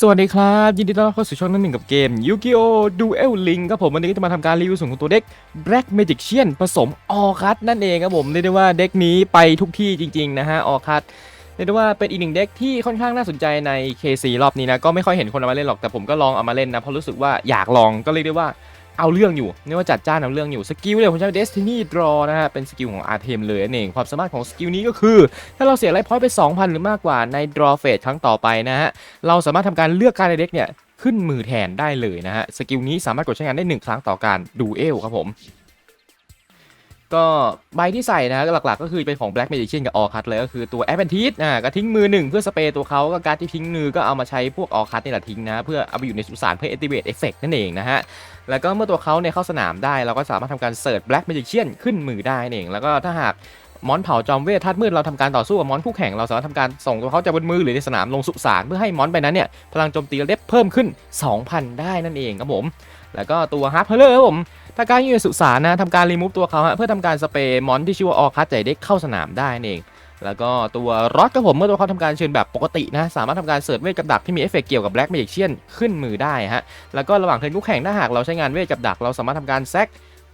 สวัสดีครับ ยินดีต้อนรับเข้าสู่ช่องนั่นหนึ่งกับเกม Yu-Gi-Oh! Duel Link ครับผมวันนี้ก็จะมาทำการรีวิวส่วนของตัวเด็ก Black Magician ผสมออคัตนั่นเองครับผมเรียกได้ว่าเด็กนี้ไปทุกที่จริงๆนะฮะออคัตเรียกได้ว่าเป็นอีกหนึ่งเด็กที่ค่อนข้างน่าสนใจใน KC รอบนี้นะ ก็ไม่ค่อยเห็นคนเอามาเล่นหรอกแต่ผมก็ลองเอามาเล่นนะเพราะรู้สึกว่าอยากลองก็เรียกได้ว่า เอาเรื่องอยู่เรียกว่าจัดจ้านเอาเรื่องอยู่สกิลเนี่ยผมใช้เดสตินีดรอนะฮะเป็นสกิลของอาร์เทมเลยนั่นเองความสามารถของสกิลนี้ก็คือ ถ้าเราเสียไลฟ์พอยต์ไป 2,000 หรือมากกว่าในดรอเฟสครั้งต่อไปนะฮะเราสามารถทำการเลือกการในเด็กเนี่ยขึ้นมือแทนได้เลยนะฮะสกิลนี้สามารถกดใช้งานได้ 1 ครั้งต่อการดูเอลครับผม ก็ใบที่ใส่นะหลักๆ ก็คือเป็นของ Black Magician กับ All Cut เลยก็คือตัว a p p e n t i s อ่าก็ทิ้งมือหนึ่งเพื่อสเปรย์ตัวเขาก็การดที่ทิ้งมือก็เอามาใช้พวก All Cut นี่แหละทิ้งนะ เพื่อเอาไปอยู่ในสุสานเพื่อ activate effect นั่นเองนะฮะ แล้วก็เมื่อตัวเขาเนี่ยเข้าสนามได้ เราก็สามารถทำการเสิร์ช Black Magician ขึ้นมือได้นั่นเอง แล้วก็ถ้าหากมอนเผาจอมเวทธาตุมืดเราทำการต่อสู้กับมอนคู่แข่งเราสามารถทำการส่งตัวเขาจากบนมือหรือในสนามลงสุสานเพื่อให้มอนไปนั้นเนี่ยพลังโจมตีเล็บเพิ่มขึ้น 2,000 ได้นั่นเองครับผม แล้วก็ตัวฮาร์เพลเลอร์ครับผม ถ้าการยูเอสุสานนะทำการรีมูฟตัวเขาฮะเพื่อทำการสเปรย์มอนที่ชื่อว่าออคัสใจเด็กเข้าสนามได้นั่นเอง แล้วก็ตัวรอดครับผมเมื่อตัวเขาทำการเชิญแบบปกตินะสามารถทำการเสิร์ฟเวทกับดักที่มีเอฟเฟกต์เกี่ยวกับแบล็กเมจิเชียนขึ้นมือได้ฮะแล้วก็ระหว่างเทิร์นคู่แข่งถ้าหากเราใช้งานเวทกับดักเราสามารถทำการแซก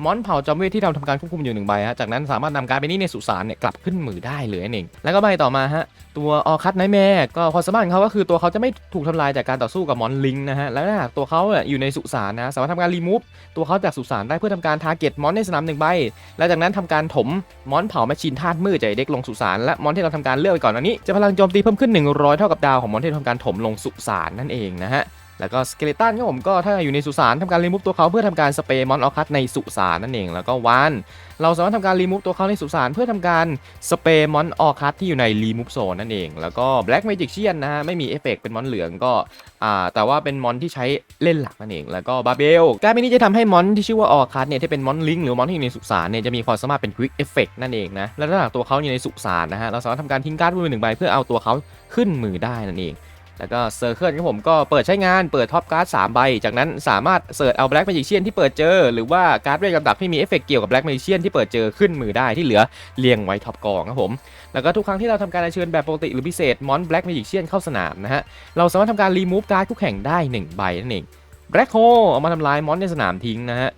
มอนเผาจอมเวทที่เราทำการควบคุมอยู่หนึ่งใบฮะจากนั้นสามารถนำการดไปนี้ในสุสานเนี่ยกลับขึ้นมือได้เลยนั่นเองแล้วก็ใบต่อมาฮะตัวออคัตไนแม่ก็ความสามารถของเขาก็คือตัวเขาจะไม่ถูกทำลายจากการต่อสู้กับมอนลิงนะฮะแล้วถ้าหากตัวเขาอยู่ในสุสานนะสามารถทำการรีมูฟตัวเขาจากสุสานได้เพื่อทำการทาร์เก็ตมอนในสนามหนึ่งใบแล้วจากนั้นทำการถมมอนเผาแมชชีนธาตุมืดจากเด็กลงสุสานและมอนที่เราทำการเลือกไปก่อนอันนี้จะพลังโจมตีเพิ่มขึ้น 100 เท่ากับดาวของมอนที่ทำการถมลงสุสานนั่นเองนะฮะ แล้วก็สเกเลตันครับผมก็ถ้าอยู่ในสุสานทำการรีมูฟตัวเขาเพื่อทำการสเปรย์มอนออคัตในสุสานนั่นเองแล้วก็วานเราสามารถทำการรีมูฟตัวเขาในสุสานเพื่อทำการสเปรย์มอนออคัตที่อยู่ในรีมูฟโซนนั่นเอง แล้วก็แบล็กเมจิกเชียนนะฮะไม่มีเอฟเฟกต์เป็นมอนเหลืองก็อ่าแต่ว่าเป็นมอนที่ใช้เล่นหลักนั่นเอง แล้วก็บาเบลการเป็นนี้จะทำให้มอนที่ชื่อว่าออคัตเนี่ยที่เป็นมอนลิงหรือมอนที่อยู่ในสุสานเนี่ยจะมีความสามารถเป็นควิกเอฟเฟกต์นั่นเองนะแล้วถ้าหากตัวเขาอยู่ในสุสานนะฮะเราสามารถทำการทิ้งการ์ดมือหนึ่งใบเพื่อเอาตัวเขาขึ้นมือได้นั่นเอง แล้วก็เซอร์เคิลครับผมก็เปิดใช้งานเปิดท็อปการ์ด3ใบ จากนั้นสามารถเสิร์ชเอาแบล็ก m มจิเชียนที่เปิดเจอ หรือว่าการ์ดเวทกับดักที่มีเอฟเฟกต์เกี่ยวกับแบล็ก m มจิเชียนที่เปิดเจอขึ้นมือได้ที่เหลือเรียงไว้ท็อปกองครับผม แล้วก็ทุกครั้งที่เราทำการเชิญแบบปกติหรือพิเศษมอนแบล็ก m มจิเชียนเข้าสนามนะฮะเราสามารถทำการรีมูฟการ์ดคู่แข่งได้1ใบนั่นเองแบล็กโฮเอามาทำลายมอนในสนามทิ้งนะฮะ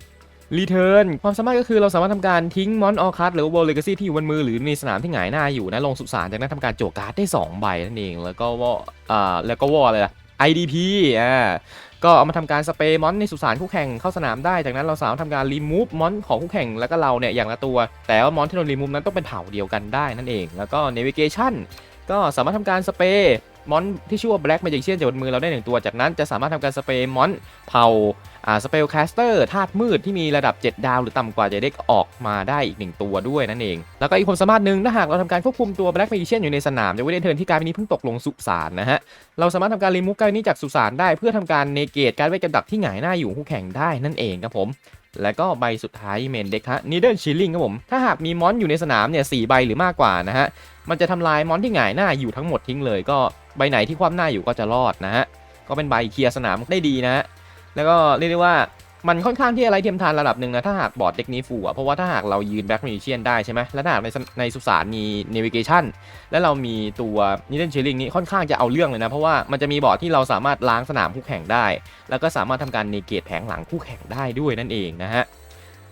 รีเทิร์นความสามารถก็คือเราสามารถทำการทิ้งมอนออคัสหรือวอลเลกซี่ที่อยู่บนมือหรือในสนามที่หงายหน้าอยู่นะลงสุสานจากนั้นทำการโจกการ์ดได้สองใบนั่นเองแล้วก็วออ่าแล้วก็วอลอะไรล่ะ IDP อ่าก็เอามาทำการสเปรย์มอนในสุสานคู่แข่งเข้าสนามได้จากนั้นเราสามารถทำการรีมูฟมอนของคู่แข่งแล้วก็เราเนี่ยอย่างละตัว แต่ว่ามอนที่เรารีมูฟนั้นต้องเป็นเผ่าเดียวกันได้นั่นเอง แล้วก็ navigation ก็สามารถทำการสเปรย์ มอนที่ชื่อว่า Black Magician จากบนมือเราได้หนึ่งตัว จากนั้นจะสามารถทำการสเปรย์มอนเผาอ่าสเปลแคสเตอร์ธาตุมืดที่มีระดับ 7 ดาว หรือต่ำกว่าจะได้ออกมาได้อีกหนึ่งตัวด้วยนั่นเอง แล้วก็อีกความสามารถหนึ่งถ้าหากเราทำการควบคุมตัว Black Magician อยู่ในสนามจะเว้นเทิร์นที่การนี้เพิ่งตกลงสุสานนะฮะ เราสามารถทำการรีมูฟการนี้จากสุสานได้เพื่อทำการเนเกตการเวทกำดักที่หงายหน้าอยู่คู่แข่งได้นั่นเองครับผม แล้วก็ใบสุดท้ายเมนเด็กฮะนีเดิลชิลลิงครับผม ถ้าหากมีมอนอยู่ในสนามเนี่ยสใบหรือมากกว่านะฮะ มันจะทำลายมอนที่หงายหน้าอยู่ทั้งหมดทิ้งเลย ก็ใบไหนที่คว่ำหน้าอยู่ก็จะรอดนะฮะ ก็เป็นใบเคลียร์สนามได้ดีนะฮะ แล้วก็เรียกได้ว่า มันค่อนข้างที่อะไรเทียมทานระดับหนึ่งนะ ถ้าหากบอร์ดเด็กนี้ฟูอะเพราะว่าถ้าหากเรายืนแบ็กมิเชียนได้ใช่ไหมแล้วถ้าหากในสในสุสานมี navigation แล้วเรามีตัวนิเทนเชลลิงนี้ค่อนข้างจะเอาเรื่องเลยนะ เพราะว่ามันจะมีบอร์ดที่เราสามารถล้างสนามคู่แข่งได้ แล้วก็สามารถทำการเนเกตแผงหลังคู่แข่งได้ด้วยนั่นเองนะฮะ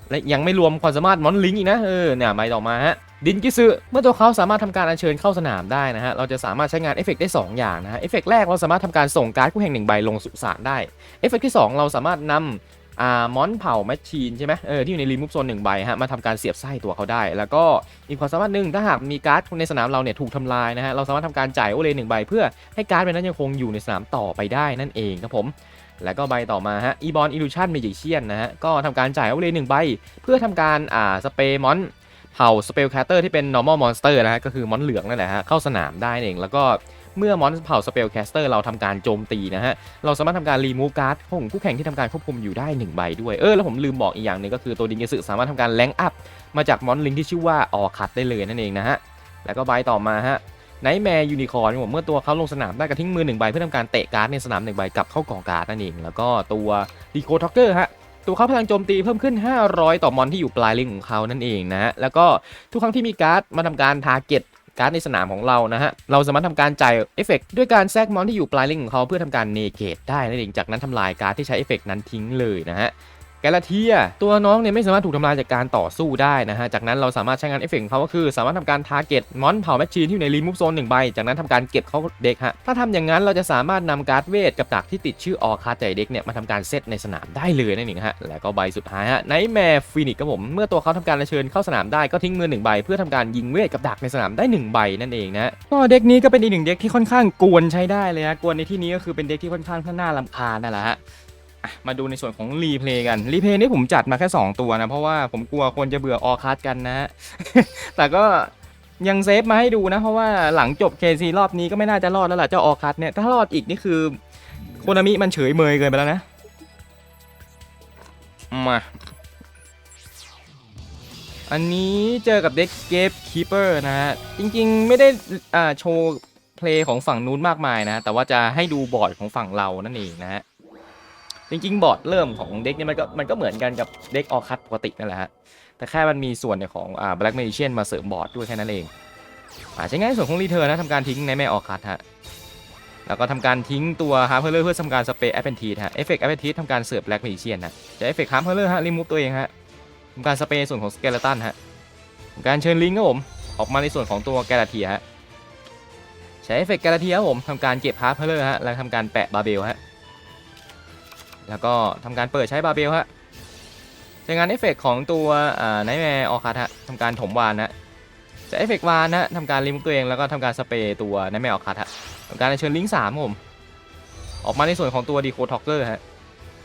และยังไม่รวมความสามารถมอนลิงอีกนะเออเนี่ยใบต่อมาฮะดินกิซึเมื่อตัวเขาสามารถทำการอัญเชิญเข้าสนามได้นะฮะ เราจะสามารถใช้งานเอฟเฟกต์ได้ 2 อย่างนะฮะ เอฟเฟกต์แรกเราสามารถทำการส่งการ์ดคู่แข่งหนึ่งใบลงสุสานได้ เอฟเฟกที่ 2 เราสามารถนำ อ่ามอนเผาแมชชีนใช่ไหมเออที่อยู่ในรีมูฟโซนหนึ่งใบฮะมาทำการเสียบไส้ตัวเขาได้ แล้วก็อีกความสามารถหนึ่งถ้าหากมีการ์ดในสนามเราเนี่ยถูกทำลายนะฮะเราสามารถทำการจ่ายโอเลหนึ่งใบเพื่อให้การ์ดใบนั้นยังคงอยู่ในสนามต่อไปได้นั่นเองครับผมแล้วก็ใบต่อมาฮะ e b o n illusion magician นนะฮะก็ทำการจ่ายโอเลหนึ่งใบเพื่อทำการอ่าสเปรย์มอนเผาสเปลแคตเตอร์ที่เป็น normal monster นะฮะก็คือมอนเหลืองนั่นแหละฮะเข้าสนามได้เองแล้วก็ เมื่อมอนเผาสเปลแคสเตอร์เราทำการโจมตีนะฮะ เราสามารถทำการรีมูฟการ์ดของคู่แข่งที่ทำการควบคุมอยู่ได้ 1 ใบด้วย เออ แล้วผมลืมบอกอีกอย่างหนึงก็คือตัวดิงเกสึสามารถทำการแลงอัพมาจากมอนลิงที่ชื่อว่าออคัตได้เลยนั่นเองนะฮะ แล้วก็ใบต่อมาฮะไนท์แมร์ยูนิคอร์นผมเมื่อตัวเขาลงสนามได้กระทิ้งมือหนึ่งใบเพื่อทำการเตะการ์ดในสนามหนึ่งใบกลับเข้ากองการ์ดนั่นเองแล้วก็ตัวดีโคท็อกเกอร์ฮะตัวเขาพลังโจมตีเพิ่มขึ้น 500 ต่อมอนที่อยู่ปลายลิงของเขานั่นเองนะฮะแล้วก็ทุกครั้งที่มีการ์ดมาทำการทาร์เก็ต การ์ดในสนามของเรานะฮะ เราสามารถทำการจ่ายเอฟเฟกต์ด้วยการแทรกมอนที่อยู่ปลายลิงของเขาเพื่อทำการเนเกตได้นั่นเองจากนั้นทำลายการ์ดที่ใช้เอฟเฟกนั้นทิ้งเลยนะฮะ กลาเทีย ตัวน้องเนี่ยไม่สามารถถูกทำลายจากการต่อสู้ได้นะฮะ จากนั้นเราสามารถใช้งานเอฟเฟกต์เขาก็คือ สามารถทำการทาร์เก็ตมอนเผาแมชชีนที่อยู่ในรีมูฟโซนหนึ่งใบ จากนั้นทำการเก็บเข้าเด็กฮะ ถ้าทำอย่างนั้นเราจะสามารถนำการ์ดเวทกับดักที่ติดชื่อออคาใจเด็กเนี่ยมาทำการเซตในสนามได้เลยนั่นเองฮะ แล้วก็ใบสุดท้ายฮะไนแมร์ฟินิกครับผม เมื่อตัวเขาทำการอัญเชิญเข้าสนามได้ก็ทิ้งมือหนึ่งใบ เพื่อทำการยิงเวทกับดักในสนามได้หนึ่งใบนั่นเองนะก็เด็กนี้ก็เป็นอีกหนึ่งเด็กที่ค่อนข้างกวนใช้ได้เลยฮะกวนในที่นี้ก็คือเป็นเด็กที่ค่อนข้างน่ารำคาญนั่นแหละฮะ มาดูในส่วนของรีเพลย์กันรีเพลย์นี่ผมจัดมาแค่ 2 ตัวนะ เพราะว่าผมกลัวคนจะเบื่อออคัสกันนะฮะแต่ก็ยังเซฟมาให้ดูนะ เพราะว่าหลังจบ KC รอบนี้ก็ไม่น่าจะรอดแล้วล่ะเจ้าออคัสเนี่ย ถ้ารอดอีกนี่คือโคนามิมันเฉยเมยเกินไปแล้วนะ มา อันนี้เจอกับเด็กเกฟคีเปอร์นะฮะ จริงๆไม่ได้อ่าโชว์เพลย์ของฝั่งนู้นมากมายนะ แต่ว่าจะให้ดูบอร์ดของฝั่งเรานั่นเองนะฮะ จริงๆ บอร์ดเริ่มของเด็กเนี่ยมันก็มันก็เหมือนกันกับเด็กออคัตปกตินั่นแหละฮะ แต่แค่มันมีส่วนของอ่าแบล็กเมจิเชียนมาเสริมบอร์ดด้วยแค่นั้นเองอ่าใช้ง่ายในส่วนของรีเทิร์นนะทำการทิ้งในแม่ออคัตฮะ แล้วก็ทำการทิ้งตัวฮาร์เพอร์เพื่อทำการสเปรย์แอปเปิลทีฮะ เอฟเฟกต์แอปเปิลทีทำการเสิร์ฟแบล็กเมจิเชียนนะจะเอฟเฟกต์ฮาร์เพอร์ฮะรีมูฟตัวเองฮะทำการสเปรย์ส่วนของสเกเลตันฮะทำการเชิญลิงก์ครับผมออกมาในส่วนของตัวแกลาเทียฮะใช้เอฟเฟกต์แกลาเทียครับผมทำการเก็บฮาร์เพอร์ฮะแล้วทำการแปะบาร์เบลฮะ แล้วก็ทำการเปิดใช้บาเบลฮะใช้งานเอฟเฟกต์ของตัวไนท์แมร์ออคัทฮะทำการถมวานนะใช้เอฟเฟกต์วานนะทำการลิมตัวเองแล้วก็ทำการสเปรย์ตัวไนท์แมร์ออคัทฮะทำการเชิญลิงก์สามผมออกมาในส่วนของตัวดีโคท็อกเกอร์ฮะ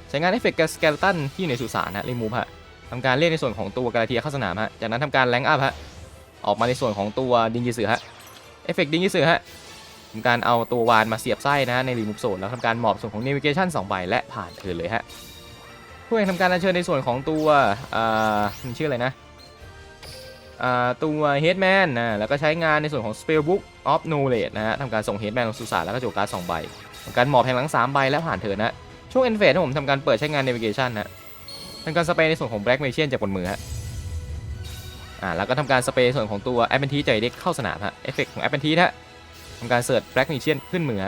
ใช้งานเอฟเฟกต์สเกลตันที่อยู่ในสุสานฮะรีมูฟฮะทำการเรียกในส่วนของตัวกาลาเทียเข้าสนามฮะจากนั้นทำการแรงอัพฮะออกมาในส่วนของตัวดิงยิสึฮะเอฟเฟกต์ดิงยิสึฮะ ทำการเอาตัววานมาเสียบไส้นะในรีมูฟโซนแล้วทำการหมอบส่วนของ Navigation 2ใบและผ่านเทิร์นเลยฮะผู้เองทำการอัญเชิญในส่วนของตัวอ่ามันชื่ออะไรนะอ่าตัว Headman นะแล้วก็ใช้งานในส่วนของ Spellbook of Knowledge นะฮะทำการส่ง Headman ลงสู่สารแล้วก็โจกการ์ด2ใบทำการหมอบแผงหลัง3ใบและผ่านเทิร์นะช่วง End Phase ผมทำการเปิดใช้งาน Navigation นะทำการสเปรในส่วนของ Black Magician จากบนมือฮะอ่าแล้วก็ทำการสเปรส่วนของตัว a p p e n t i ใจเด็กเข้าสนามฮะเอฟเฟกของ a p p e n t i ฮะ ทำการเสิร์ชแบล็กมิเชียนขึ้นมือ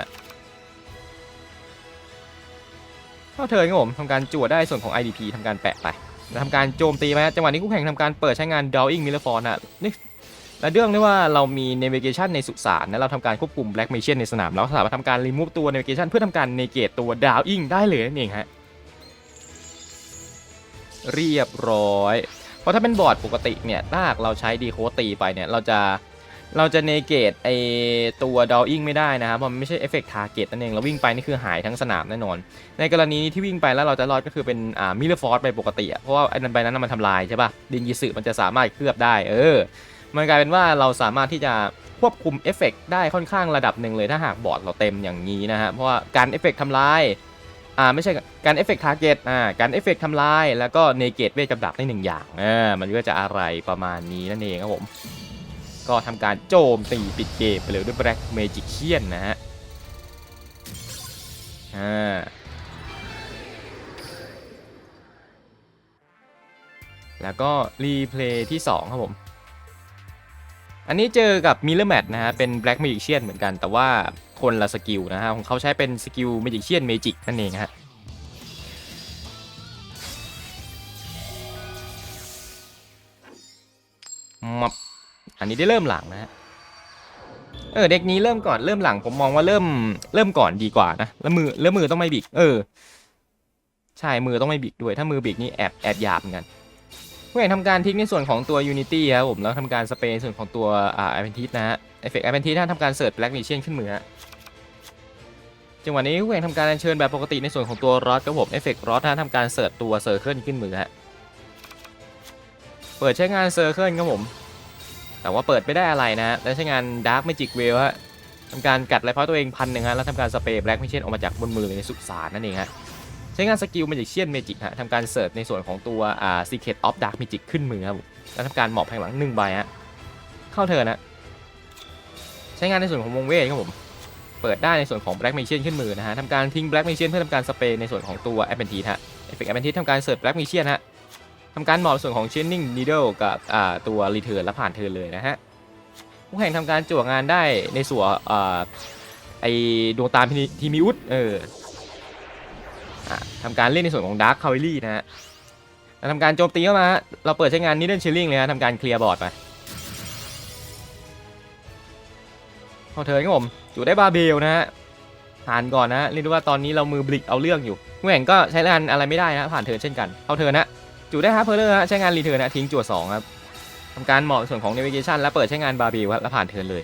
เข้าเทิร์นครับผมทำการจั่วได้ส่วนของ IDP ทำการแปะไปแล้วทำการโจมตีไปฮะจังหวะนี้คู่แข่งทำการเปิดใช้งาน Drawing m i l l e r f o r ฮะนี่และเรื่องได้ว่าเรามี Navigation ในสุสานนะเราทำการควบคุม Black Magician ในสนามเราสามารถทำการ remove ตัว Navigation เพื่อทำการ negate ตัว Drawing ได้เลยนั่นเองฮะเรียบร้อย เพราะถ้าเป็นบอร์ดปกติเนี่ยถ้าหากเราใช้ดีโคตีไปเนี่ยเราจะ เราจะเนเกตไอตัวดอ w อิงไม่ได้นะครับเพราะมันไม่ใช่เอฟเฟกต์ทาร์เก็ตนั่นเองเราวิ่งไปนี่คือหายทั้งสนามแน่นอน ในกรณีที่วิ่งไปแล้วเราจะรอดก็คือเป็นอ่ามิเลอร์ฟอร์สไปปกติอะเพราะว่าไอ้นั้นใบนั้นมันทำลายใช่ป่ะดินยิสึมันจะสามารถเคลือบได้เออ มันกลายเป็นว่าเราสามารถที่จะควบคุมเอฟเฟกต์ได้ค่อนข้างระดับหนึ่งเลยถ้าหากบอร์ดเราเต็มอย่างนี้นะฮะเพราะว่าการเอฟเฟกต์ทำลายอ่าไม่ใช่การเอฟเฟกต์ทาร์เก็ตอ่าการเอฟเฟกต์ทำลายแล้วก็เนเกตเวทกับดักได้หนึ่งอย่างเออมันก็จะอะไรประมาณนี้นั่นเองครับผม ก็ทำการโจมตีปิดเกมไปเลยด้วย Black Magician นนะฮะอ่าแล้วก็รีเพลย์ที่ 2 ครับผม อันนี้เจอกับ Miller Mat นะฮะ เป็น Black Magician เหมือนกัน แต่ว่าคนละสกิลนะฮะ ของเขาใช้เป็นสกิล Magician Magic นั่นเองฮะ อันนี้ได้เริ่มหลังนะฮะเออเด็กนี้เริ่มก่อนเริ่มหลังผมมองว่าเริ่มเริ่มก่อนดีกว่านะแล้วมือแล้วมือต้องไม่บิกเออ ใช่มือต้องไม่บิกด้วย ถ้ามือบิกนี่แอบแอบหยาบเหมือนกันผู้เอกทำการทิ้งในส่วนของตัว Unity ครับผมแล้วทำการสเปรย์ส่วนของตัวอ่า a p p e n t i t นะฮะเอฟเฟกต์ a p p e n t i t ท่านทำการเสิร์ช Black Magician ขึ้นมือฮะจังหวะนี้ผู้เอกทำการอัญเชิญแบบปกติในส่วนของตัวรอดครับผมเอฟเฟกต์รอดท่านทำการเสิร์ชตัวเซอร์เคิลขึ้นมือฮะเปิดใช้งานเซอร์เคิลครับผม แต่ว่าเปิดไม่ได้อะไรนะและใช้งาน Dark Magic w e l ฮะทำการกัดไลฟ์พอยต์ตัวเองพันหนึ่งฮะแล้วทำการสเปรย์ Black Magician ออกมาจากบนมือในสุสานนั่นเองฮะใช้งานสกิล Magician Magic ฮะทำการเสิร์ชในส่วนของตัวอ่า Secret of Dark Magic ขึ้นมือครับแล้วทำการหมอบแผงหลังหนึ่งใบฮะเข้าเทิร์นะใช้งานในส่วนของวงเวทครับผมเปิดได้ในส่วนของ Black Magician ขึ้นมือนะฮะทำการทิ้ง Black Magician เพื่อทำการสเปรย์ในส่วนของตัว a p p e n t i t ฮะ Effect a p p e n t i t ทำการเสิร์ช Black Magician ฮะ ทำการหมอบส่วนของ Chaining Needle กับตัว Return และผ่านเทิร์นเลยนะฮะผู้แข่งทำการจั่วงานได้ในส่วนอไอดวงตาพินิทีมิอุสเออทำการเล่นในส่วนของดาร์คคาวิลี่นะฮะแล้วทำการโจมตีเข้ามา เราเปิดใช้งานนิดเดิลชิลลิงเลยฮะทำการเคลียร์บอร์ดไปพอเทิร์นครับผมจุได้บาเบลนะฮะ ผ่านก่อนนะเรียกได้ว่าตอนนี้เรามือบลิกเอาเรื่องอยู่ผู้แข่งก็ใช้งานอะไรไม่ได้นะผ่านเทิร์นเช่นกัน เข้าเทิร์นนะ จุได้ฮะเพอร์เลอร์ฮะใช้งานรีเทิร์นนะทิ้งจั่วสองครับทำการเหมาะในส่วนของ navigation แล้วเปิดใช้งานบาร์บิลครับแล้วผ่านเทิร์นเลย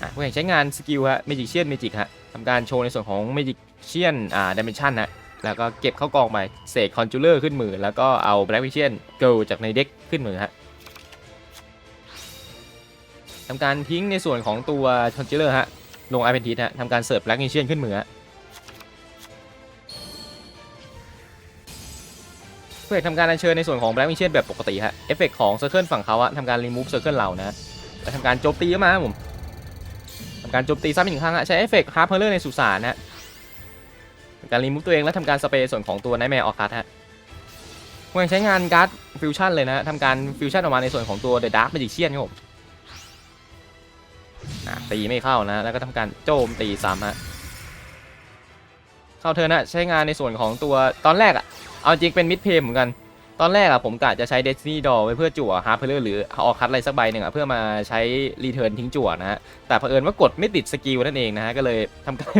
อะผู้แข่งใช้งานสกิลฮะ magician magic ฮะทำการโชว์ในส่วนของ magician อ่า dimension นะแล้วก็เก็บเข้ากองไปเสก conjurer ขึ้นมือ แล้วก็เอา black magician go จากในเด็กขึ้นมือฮะทำการทิ้งในส่วนของตัว conjurer ฮะลง apprentice ฮะทำการเสิร์ฟ black magician ขึ้นมือฮะ เพื่อทำการอัญเชิญในส่วนของ Black Mission แบบปกติฮะ เอฟเฟกของ Circle ฝั่งเขาอะทำการ remove Circle เรานะแล้วทำการโจมตีเข้ามาครับผมทำการโจมตีซ้ำอีกหนึ่งครั้งฮะ ใช้เอฟเฟก Half p e r l e r ในสุสานนะทำการ remove ตัวเองแล้วทำการสเปรย์ส่วนของตัว Nightmare o r c u d ฮะควรใช้งานการ์ดฟิวชั่นเลยนะทำการฟิวชั่นออกมาในส่วนของตัว The Dark Magician ครับผมอะตีไม่เข้านะ แล้วก็ทำการโจมตีซ้ำฮะ เข้าเทิร์นนะใช้งานในส่วนของตัวตอนแรกอะเอาจริงเป็นมิดเพย์เหมือนกัน ตอนแรกอะผมกะจะใช้ Destiny Doll ไว้เพื่อจั่วฮาร์เพลเลอร์หรือออกคัตอะไรสักใบหนึ่งอะเพื่อมาใช้รีเทิร์นทิ้งจั่วนะฮะแต่เผอิญว่ากดไม่ติดสกิลนั่นเองนะฮะก็เลยทำการ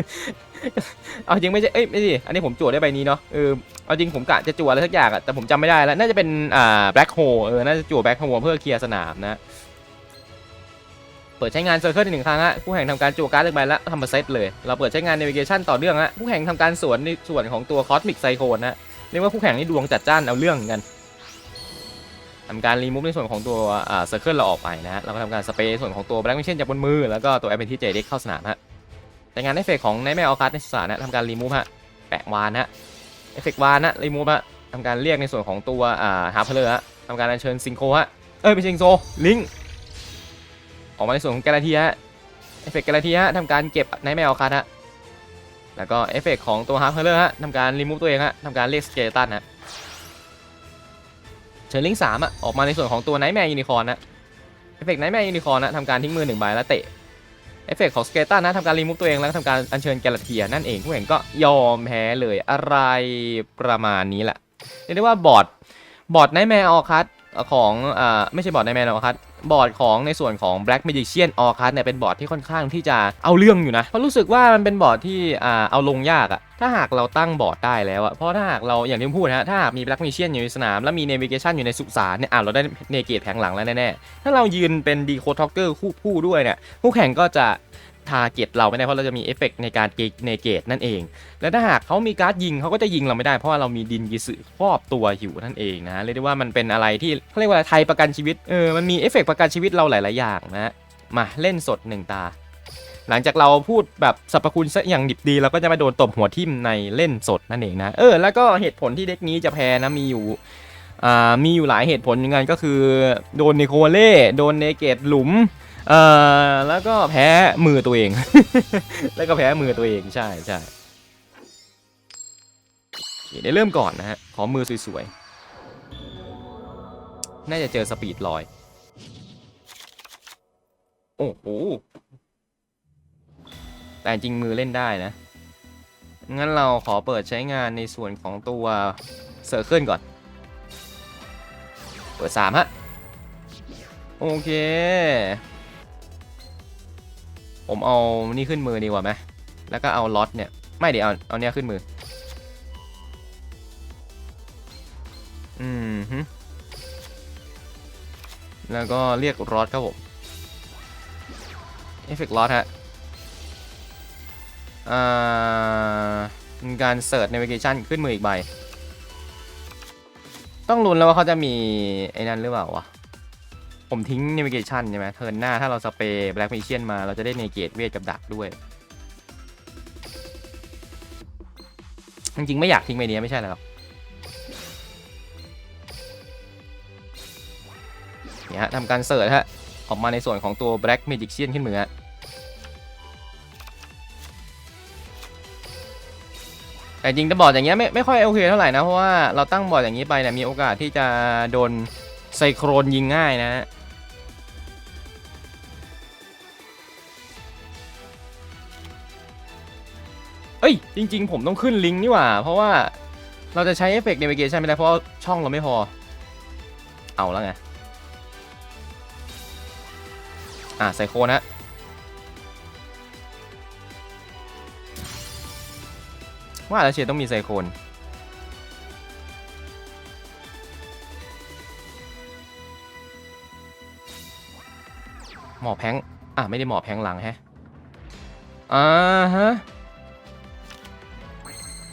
เอาจริงไม่ใช่เอ้ยไม่ใช่อันนี้ผมจั่วได้ใบนี้เนาะเออเอาจริงผมกะจะจั่วอะไรสักอย่างอะแต่ผมจำไม่ได้แล้วน่าจะเป็นอ่าแบล็คโฮเออน่าจะจั่วแบล็คโฮเพื่อเคลียร์สนามนะ ปิดใช้งานเซอร์เคิลหนึ่งครั้งฮะผู้แข่งทำการจั่วการ์ดหนึ่งใบแล้วทำมาเซตเลย เราเปิดใช้งาน navigation ต่อเนื่องฮะผู้แข่งทำการสวนในส่วนของตัว cosmic cyclone นะเรียกว่าคู่แข่งนี่ดวงจัดจ้านเอาเรื่องเหมือนกันทำการรีมูฟในส่วนของตัวเซอร์เคิลเราออกไปนะฮะเราก็ทำการสเปรย์ส่วนของตัวแบล็กมิเชนจากบนมือแล้วก็ตัวแอปเปิลที่เจเด็กเข้าสนามฮะแต่งานเอฟเฟกของไนแม่ออคัสในสนามนะทำการรีมูฟฮะแปะวานฮะเอฟเฟกวานนะรีมูฟฮะทำการเรียกในส่วนของตัวอ่าฮาร์เพลเลอร์ฮะทำการอัญเชิญซิงโคฮะเอ้ยไม่ใช่ซิงโซลิง ออกมาในส่วนของแกลาทีฮะเอฟเฟกแกลาทีฮะทำการเก็บไนแมออคัสฮะแล้วก็เอฟเฟกของตัวฮาร์เพลเลอร์ฮะทำการรีมูฟตัวเองฮะทำการเรียกสเกตันฮะเชิญลิงสามอะออกมาในส่วนของตัวไนท์แมร์ยูนิคอร์นะเอฟเฟกต์ไนท์แมร์ยูนิคอร์นะทำการทิ้งมือหนึ่งใบแล้วเตะเอฟเฟกต์ของสเกตันนะทำการรีมูฟตัวเองแล้วก็ทำการอัญเชิญแกลาเทียนั่นเองผู้เห็นก็ยอมแพ้เลยอะไรประมาณนี้แหละเรียกได้ว่าบอร์ดบอร์ดไนท์แมร์ออคัส ของอ่าไม่ใช่บอร์ดไนแมร์ออคัสบอร์ดของในส่วนของ Black Magician ออคัสเนี่ยเป็นบอร์ดที่ค่อนข้างที่จะเอาเรื่องอยู่นะเพราะรู้สึกว่ามันเป็นบอร์ดที่อ่าเอาลงยากอะถ้าหากเราตั้งบอร์ดได้แล้วอะเพราะถ้าหากเราอย่างที่ผมพูดนะฮะถ้าหากมี Black Magician อยู่ในสนาม แล้วมี Navigation อยู่ในสุสานเนี่ยอ่าเราได้เนเกตแผงหลังแล้วแน่ๆถ้าเรายืนเป็น Decode Talker คู่คู่ด้วยเนี่ยคู่แข่งก็จะ ทาร์เก็ตเราไม่ได้เพราะเราจะมีเอฟเฟกในการเนเกตนั่นเอง และถ้าหากเขามีการ์ดยิงเขาก็จะยิงเราไม่ได้เพราะว่าเรามีดินกิสึครอบตัวอยู่นั่นเองนะเรียกได้ว่ามันเป็นอะไรที่เขาเรียกว่าอะไรไทยประกันชีวิตเออมันมีเอฟเฟกประกันชีวิตเราหลาย ๆ อย่างนะมาเล่นสดหนึ่งตา หลังจากเราพูดแบบสรรพคุณซะอย่างดิบดีเราก็จะมาโดนตบหัวทิ่มในเล่นสดนั่นเองนะเออแล้วก็เหตุผลที่เด็กนี้จะแพ้นะมีอยู่อ่ามีอยู่หลายเหตุผลเหมือนกันก็คือโดนเนโคเล่โดนเนเกตหลุม เอ่อแล้วก็แพ้มือตัวเอง แล้วก็แพ้มือตัวเองใช่ใช่โอเคเดี๋ยวเริ่มก่อนนะฮะ ขอมือสวยๆ น่าจะเจอสปีดลอย โอ้โห แต่จริงมือเล่นได้นะ งั้นเราขอเปิดใช้งานในส่วนของตัวเซอร์เคิลก่อน เปิดสามฮะ โอเค ผมเอานี่ขึ้นมือดีกว่าไหมแล้วก็เอาล็อตเนี่ย ไม่เดี๋ยวเอาเอาเนี่ยขึ้นมือ อืมฮึแล้วก็เรียกล็อตครับผมเอฟเฟกต์ล็อตฮะอ่าเป็นการเสิร์ช navigation ขึ้นมืออีกใบ ต้องลุ้นแล้วว่าเขาจะมี ไอ้นั่นหรือเปล่าวะ ผมทิ้ง navigation ใช่ไหมเทิร์นหน้าถ้าเราสเปรย์ black magician มาเราจะได้เนเกตเวทกับดักด้วย จริงๆ ไม่อยากทิ้งใบนี้ไม่ใช่หรอครับเนี่ยฮะทำการเสิร์ชฮะ ออกมาในส่วนของตัว black magician ขึ้นมือแต่จริงจะบอดอย่างเงี้ยไม่ไม่ค่อยโอเคเท่าไหร่นะ เพราะว่าเราตั้งบอดอย่างนี้ไปเนี่ยมีโอกาสที่จะโดนไซโครนยิงง่ายนะฮะ เอ้ย จริง ๆ ผมต้องขึ้นลิงก์นี่หว่า เพราะว่าเราจะใช้เอฟเฟกต์ navigation ไม่ได้เพราะช่องเราไม่พอ เอาแล้วไง อ่าไซโคนฮะว่าแล้วเชียต้องมีไซโคนหมอแพงอะ ไม่ได้หมอแพงหลังแฮะอ่าฮะ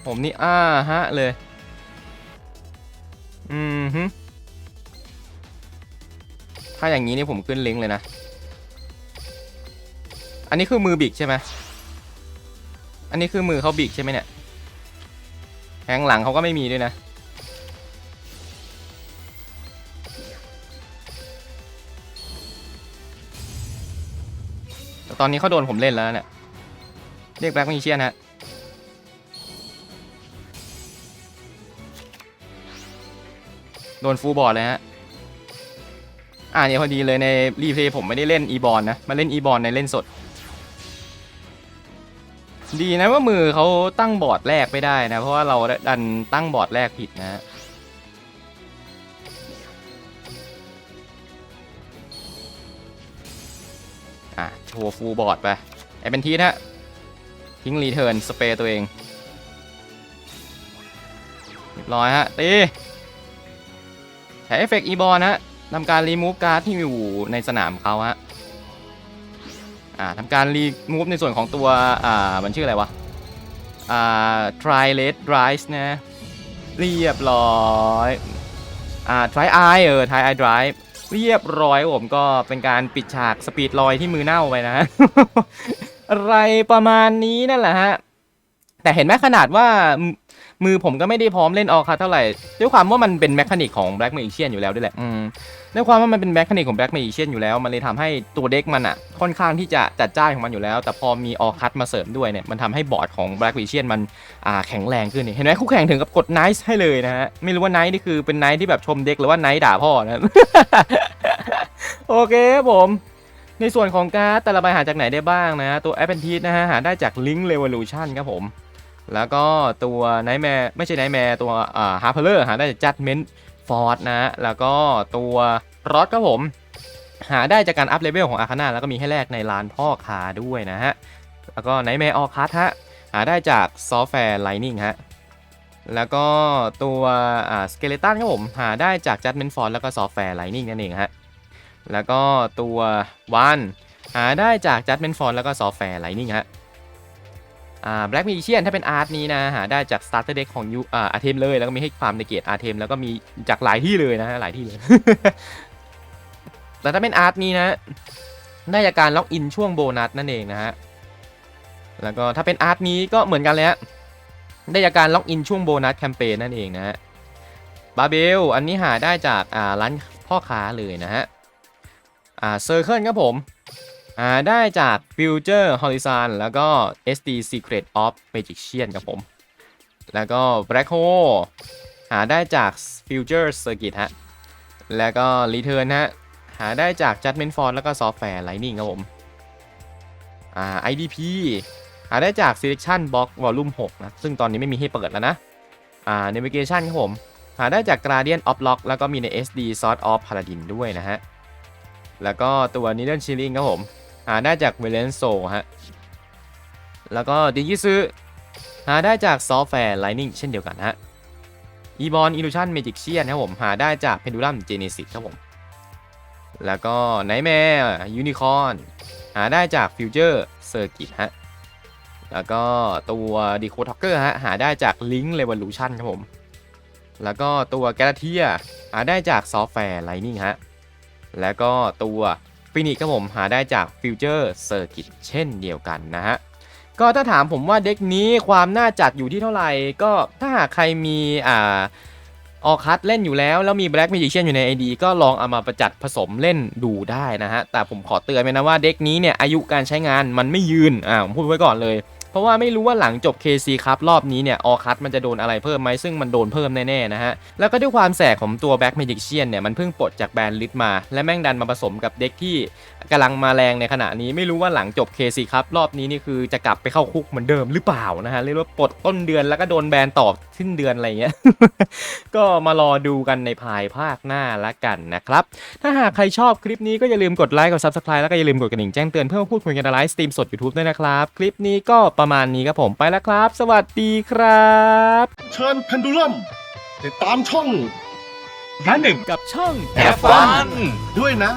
ผมนี่อ่าฮะเลย อืมฮึถ้าอย่างนี้นี่ผมขึ้นลิงก์เลยนะ อันนี้คือมือบิกใช่ไหมอันนี้คือมือเขาบิกใช่ไหมเนี่ยแทงหลังเขาก็ไม่มีด้วยนะแต่ตอนนี้เขาโดนผมเล่นแล้วเนี่ย เรียกแบล็กมิเชียนฮะ โดนฟูบอร์ดเลยฮะ อ่าเนี่ยพอดีเลยในรีเพลย์ผมไม่ได้เล่นอีบอลนะ มาเล่นอีบอลในเล่นสด ดีนะว่ามือเขาตั้งบอร์ดแรกไม่ได้นะ เพราะว่าเราดันตั้งบอร์ดแรกผิดนะฮะอะโชว์ฟูลบอร์ดไปไอเป็นทีนะ ทิ้งรีเทิร์น สเปรย์ตัวเองเรียบร้อยฮะ ตี ช้เอฟเฟกต์อีบอลนะทำการรีมูฟการ์ดที่อยู่ในสนามเขาฮะอ่าทำการรีมูฟในส่วนของตัว อ่า มันชื่ออะไรวะ อ่า try red drive นะ เรียบร้อยอ่า try eye เออ try eye drive เรียบร้อยผมก็เป็นการปิดฉากสปีดลอยที่มือเน่าไปนะฮะ อะไรประมาณนี้นั่นแหละฮะ แต่เห็นไหมขนาดว่า มือผมก็ไม่ได้พร้อมเล่นออคาเท่าไหร่ด้วยความว่ามันเป็นแมคานิกของ Black Magician อยู่แล้วด้วยแหละอืมด้วยความว่ามันเป็นแมคานิกของ Black Magician อยู่แล้ว มันเลยทำให้ตัวเด็กมันอะค่อนข้างที่จะจัดจ้านของมันอยู่แล้ว แต่พอมีออคัตมาเสริมด้วยเนี่ยมันทำให้บอร์ดของ Black Magician มันอ่าแข็งแรงขึ้นนี่เห็นไหมคู่แข่งถึงกับกด Nice ให้เลยนะฮะไม่รู้ว่า Nice นี่คือเป็น Nice ที่แบบชมเด็กหรือว่า Nice ด่าพ่อนะโอเคครับผมในส่วนของการ์ดแต่ละใบหาจากไหนได้บ้างนะ ตัว a p p e n t i s นะฮะ หาได้จาก Link Revolution ครับผม แล้วก็ตัว Nightmare ไม่ใช่ Nightmare ตัวอ่า Harper หาได้จาก Judgment Force นะฮะแล้วก็ตัวรอดครับผม หาได้จากการอัพเลเวลของอาคาน่าแล้วก็มีให้แลกในร้านพ่อค้าด้วยนะฮะ แล้วก็ Nightmare All Card ฮะ หาได้จาก Software Lightning ฮะ แล้วก็ตัวอ่า Skeleton ครับผมหาได้จาก Judgment Force แล้วก็ Software Lightning นั่นเองฮะ แล้วก็ตัววันหาได้จาก Judgment Force แล้วก็ Software Lightning ฮะ อ่า Black Magician ถ้าเป็นอาร์ตนี้นะหาได้จาก Starter Deck ของยูอาอาร์เทมเลย แล้วก็มีให้ความในเกียรติอาร์เทมแล้วก็มีจากหลายที่เลยนะหลายที่เลย แต่ถ้าเป็นอาร์ตนี้นะได้จากการล็อกอินช่วงโบนัสนั่นเองนะฮะแล้วก็ถ้าเป็นอาร์ตนี้ก็เหมือนกันเลยฮะได้จากการล็อกอินช่วงโบนัสแคมเปญนั่นเองนะฮะบาเบลอันนี้หาได้จากร้านพ่อค้าเลยนะฮะเซอร์เคิลครับผม อ่าได้จาก Future Horizon แล้วก็ SD Secret of Magician ครับผม แล้วก็ Black Hole หาได้จาก Future Circuit ฮะ แล้วก็ Return ฮะ หาได้จาก Judgment Force แล้วก็ Software Lightning ครับผมอ่า IDP หาได้จาก Selection Box Volume 6 นะ ซึ่งตอนนี้ไม่มีให้เปิดแล้วนะอ่า Navigation ครับผม หาได้จาก Guardian of Lock แล้วก็มีใน SD Sword of Paladin ด้วยนะฮะ แล้วก็ตัว Needle Shilling ครับผม หาได้จากเวเลนโซฮะ แล้วก็ดิจิซึหาได้จากซอฟแวร์ไลนิ่งเช่นเดียวกันฮะอีบอลอิลูชันเมจิกเชียนครัผมหาได้จากเพนดูลัมเจเนซิสครับผม แล้วก็ไนแมร์ยูนิคอนหาได้จากฟิวเจอร์เซอร์กิตฮะ แล้วก็ตัวดีโคท็อกเกอร์ฮะหาได้จากลิงก์เรวอลูชันครับผม แล้วก็ตัวแกลเทียหาได้จากซอฟแวร์ไลนิ่งฮะ แล้วก็ตัว ฟินิกครับผมหาได้จากฟิวเจอร์เซอร์กิตเช่นเดียวกันนะฮะก็ถ้าถามผมว่าเด็กนี้ความน่าจัดอยู่ที่เท่าไหร่ ก็ถ้าหากใครมีอ่าออคัสเล่นอยู่แล้ว แล้วมี Black Magician อยู่ใน ID ก็ลองเอามาประจัดผสมเล่นดูได้นะฮะ แต่ผมขอเตือนไว้นะว่าเด็กนี้เนี่ยอายุการใช้งานมันไม่ยืนอ่าผมพูดไว้ก่อนเลย เพราะว่าไม่รู้ว่าหลังจบ KC ครับรอบนี้เนี่ยออคัตมันจะโดนอะไรเพิ่มไหมซึ่งมันโดนเพิ่มแน่ๆนะฮะ แล้วก็ด้วยความแสกของตัวแบ็กเมจิกเชียนเนี่ยมันเพิ่งปลดจากแบรนด์ลิทมา และแม่งดันมาผสมกับเด็กที่กำลังมาแรงในขณะนี้ไม่รู้ว่าหลังจบ KC ครับรอบนี้นี่คือจะกลับไปเข้าคุกเหมือนเดิมหรือเปล่านะฮะเรียกว่าปลดต้นเดือนแล้วก็โดนแบนต่อสิ้นเดือนอะไรเงี้ยก็มารอดูกันในภายภาคหน้าละกันนะครับถ้าหากใครชอบคลิปนี้ก็อย่าลืมกดไลค์กด Subscribe แล้วก็อย่าลืมกดกระดิ่งแจ้งเตือนเพื่อพูดคุยกันในไลฟ์สตรีมสด YouTube ด้วยนะครับคลิปนี้ก็ประมาณนี้ครับผมไปแล้วครับ สวัสดีครับ เชิญเพนดูลัมติดตามช่องร้านหนึ่งกับช่อง Have Fun ด้วยนะ